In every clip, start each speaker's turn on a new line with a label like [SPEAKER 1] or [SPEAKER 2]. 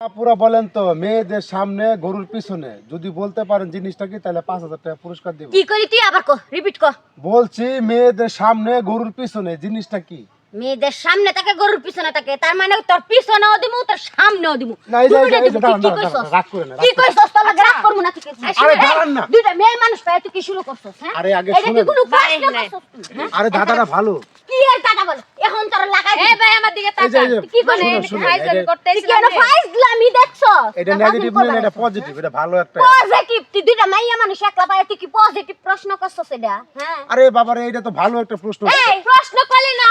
[SPEAKER 1] পুরো বলেন তো মেয়েদের সামনে গরুর পিছনে যদি বলতে পারেন জিনিসটা কি তাহলে পাঁচ হাজার টাকা পুরস্কার দিব।
[SPEAKER 2] কি করি তুই আবার কো রিপিট কর।
[SPEAKER 1] বলছি মেয়েদের সামনে গরুর পিছনে জিনিসটা কি?
[SPEAKER 2] মেয়েদের সামনে থাকে গরুর পিছনে থাকে তার মানে তোর পিছনেও দিমু তোর সামনেও দিমু। দিমু। কি কইছস?
[SPEAKER 1] রাগ না,
[SPEAKER 2] কি কইছস তোর লাগে রাগ করব না তুই কি
[SPEAKER 1] আরে দাঁড়ান না।
[SPEAKER 2] দুইটা মেয়ে মানুষ পায় তুই কি শুরু করছস হ্যাঁ?
[SPEAKER 1] আরে আগে
[SPEAKER 2] এটা কি কোনো
[SPEAKER 3] ভাই,
[SPEAKER 2] প্রশ্ন। করছস হ্যাঁ?
[SPEAKER 1] আরে দাদাটা ভালো।
[SPEAKER 2] কি এর কথা বল? এখন তোর লাগাই
[SPEAKER 3] এ ভাই আমার দিকে তুই কি করে
[SPEAKER 1] শুনুন, শুনুন,
[SPEAKER 3] হাইজাবি
[SPEAKER 1] এটা-
[SPEAKER 3] করতে
[SPEAKER 2] কেন ফাইজলামি দেখছস?
[SPEAKER 1] এটা নেগেটিভ না এটা পজিটিভ এটা ভালো একটা
[SPEAKER 2] পজিটিভ তুই দুইটা মাইয়া মানুষ একলা পায় তুই কি পজিটিভ প্রশ্ন করছস এটা? হ্যাঁ?
[SPEAKER 1] আরে বাবারে এটা তো ভালো একটা প্রশ্ন।
[SPEAKER 3] এই প্রশ্ন করলি না।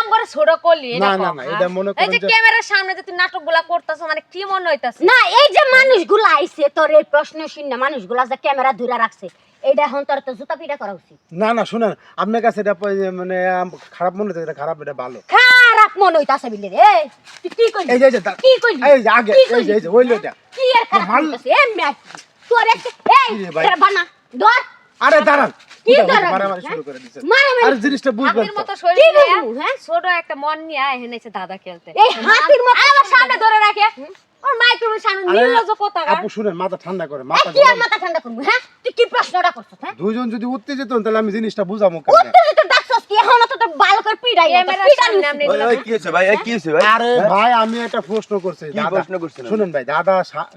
[SPEAKER 3] করলি
[SPEAKER 1] না, না, না, এটা মনে করেন
[SPEAKER 3] যে
[SPEAKER 1] যে-
[SPEAKER 3] ক্যামেরার সামনে যে তুই নাটকগুলা করতেছ মানে কি মনে হইতাছে?
[SPEAKER 2] না এই যে মানুষগুলা আইছে তোর এই প্রশ্ন শুনে মানুষগুলা যে ক্যামেরা ধরে রাখছে এইটা এখন তোর তো জুতা পিটা করা উচিত।
[SPEAKER 1] না না শুনেন আপনার কাছে এটা মানে খারাপ মনে হচ্ছে এটা খারাপ এটা ভালো।
[SPEAKER 2] খারাপ মন হইতাছে বিলে রে তুই কি কইলি?
[SPEAKER 1] এই যে এই
[SPEAKER 2] কি কইলি?
[SPEAKER 1] এই যে আগে এই যে এই যে ওইলো এটা
[SPEAKER 2] কি এর খারাপ হইতাছে? এ ম্যাচ তোর একটা এই বানা ধর।
[SPEAKER 1] আরে দাঁড়ান।
[SPEAKER 2] কি দাঁড়ান?
[SPEAKER 1] মারামারি
[SPEAKER 2] হ্যাঁ?
[SPEAKER 1] শুরু করে দিছেন
[SPEAKER 2] মারামারি?
[SPEAKER 1] আরে জিনিসটা বুঝবেন
[SPEAKER 3] হাতির মতো শরীর
[SPEAKER 2] হ্যাঁ?
[SPEAKER 3] ছোট একটা মন নিয়ে আয় হেনেছে দাদা খেলতে।
[SPEAKER 2] এই হাতির মতো
[SPEAKER 3] আমার সামনে ধরে রাখে। ওর মাইক্রোফোন সামনে নির্লজ্জ কোথাকার
[SPEAKER 1] আপু শুনেন মাথা ঠান্ডা করে মাথা
[SPEAKER 2] কি আর মাথা ঠান্ডা করব হ্যাঁ? তুই কি প্রশ্নটা করছিস হ্যাঁ?
[SPEAKER 1] দুজন যদি উত্তেজিত হন তাহলে আমি জিনিসটা বুঝাবো কেন
[SPEAKER 2] উত্তেজিত ডাকছস কি এখন তো তোর বাল করে পিড়াই
[SPEAKER 4] কি হয়েছে ভাই? কি হয়েছে ভাই?
[SPEAKER 1] আরে ভাই আমি একটা প্রশ্ন করছি।
[SPEAKER 4] কি প্রশ্ন?
[SPEAKER 1] শুনেন ভাই দাদা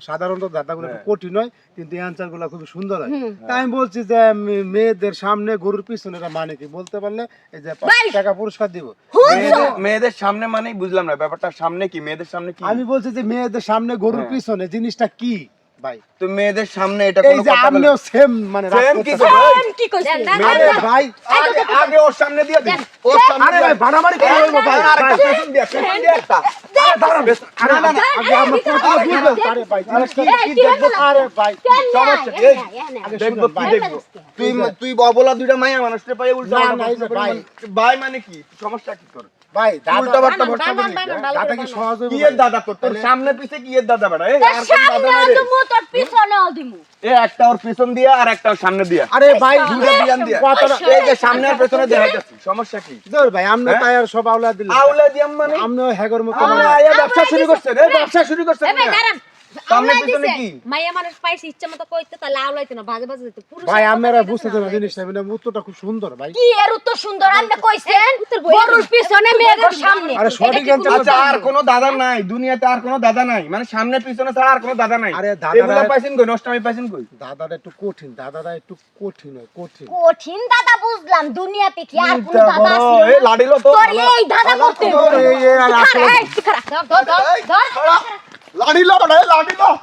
[SPEAKER 1] সাধারণত দাদাগুলো
[SPEAKER 4] হ্যাঁ।
[SPEAKER 1] কঠিন হয় কিন্তু অ্যান্সারগুলো খুব সুন্দর হয়। তাই আমি বলছি যে মেয়েদের সামনে গরুর পিছনে এটা মানে কি? বলতে পারলে এই যে টাকা পুরস্কার দিব।
[SPEAKER 4] মেয়েদের মেয়েদের সামনে মানে বুঝলাম না ব্যাপারটা সামনে কি? মেয়েদের সামনে কি?
[SPEAKER 1] আমি বলছি যে মেয়েদের সামনে গরুর
[SPEAKER 4] হ্যাঁ।
[SPEAKER 1] পিছনে জিনিসটা কি? ভাই
[SPEAKER 4] তো মেয়েদের সামনে এটা কোনো কথা বলে-
[SPEAKER 1] আপনিও সেম মানে
[SPEAKER 4] Same কি। করে?
[SPEAKER 2] কি
[SPEAKER 1] ভাই
[SPEAKER 4] আগে আগে ওর সামনে দিয়ে দিন ওর সামনে
[SPEAKER 1] আরে ভাই করে
[SPEAKER 4] আরে,
[SPEAKER 1] ভাই
[SPEAKER 4] আরে,
[SPEAKER 1] ভাই।
[SPEAKER 4] আরেকটা পেছন দিয়ে, পেছন দিয়ে একটা।
[SPEAKER 1] আরে দাঁড়ান। আরে না, না, আগে আমার কথা। আরে ভাই,
[SPEAKER 2] এই,
[SPEAKER 1] কি
[SPEAKER 2] কি
[SPEAKER 1] দেখব? আরে ভাই,
[SPEAKER 4] সমস্যা এই, দেখব কি। দেখব তুই তুই বলা দুইটা মাইয়া মানুষকে পাই উল্টা
[SPEAKER 1] না,
[SPEAKER 4] করি
[SPEAKER 1] ভাই।
[SPEAKER 4] মানে- ভাই মানে কি সমস্যা কি তোর
[SPEAKER 1] ভাই,
[SPEAKER 4] উল্টা
[SPEAKER 1] দাদা কি সহজ হইবো
[SPEAKER 4] দাদা সামনে পিছে কি দাদা এই আর।
[SPEAKER 2] দিমু, তোর দিমু।
[SPEAKER 4] এ একটা ওর পিছন দিয়া আর একটা ওর সামনে দিয়া।
[SPEAKER 1] আরে ভাই,
[SPEAKER 4] দুইটা বিয়ান দিয়া।
[SPEAKER 1] কথাটা-
[SPEAKER 4] এই যে সামনে আর পেছনে দেখাইতেছি সমস্যা কি?
[SPEAKER 1] ধর ভাই, আমরা
[SPEAKER 4] হ্যাঁ?
[SPEAKER 1] তাই আর সব আওলা দিলাম।
[SPEAKER 4] আউলা দিয়াম মানে?
[SPEAKER 1] আমরাও হ্যাগর মতো
[SPEAKER 4] আমরা আয়া ব্যবসা শুরু করছে রে ব্যবসা শুরু করছেন
[SPEAKER 3] এ ভাই
[SPEAKER 4] না?
[SPEAKER 3] দাঁড়ান।
[SPEAKER 4] সামনে পিছনে কি?
[SPEAKER 3] মাইয়া মানুষ পাইছে ইচ্ছা মতো কইতে তাহলে আওলাইতে না ভাজে ভাজে দিত পুরুষ
[SPEAKER 1] ভাই আপনারা বুঝতেছে না জিনিসটা মানে উত্তরটা খুব সুন্দর ভাই।
[SPEAKER 2] কি এর উত্তর সুন্দর? আপনি কইছেন গরুর পিছনে মেয়েদের সামনে।
[SPEAKER 1] আরে সঠিক
[SPEAKER 4] আচ্ছা আর কোনো দাদা নাই দুনিয়াতে আর কোনো দাদা নাই। মানে সামনে পিছনে ছাড়া আর কোনো দাদা নাই।
[SPEAKER 1] আরে
[SPEAKER 4] এগুলো পাইছেন কই? নষ্টামি পাইছেন কই?
[SPEAKER 1] দাদাটা একটু কঠিন দাদাটা একটু কঠিন হয় কঠিন।
[SPEAKER 2] কঠিন দাদা বুঝলাম। দুনিয়াতে কি আর কোন দাদা আছে?
[SPEAKER 4] এই লাডিলো তো।
[SPEAKER 2] এই দাদা করতে
[SPEAKER 1] এই, এই, আর আসলে-
[SPEAKER 2] ধর, ধর, ধর, लाडीला
[SPEAKER 4] म्हणाय लाडीला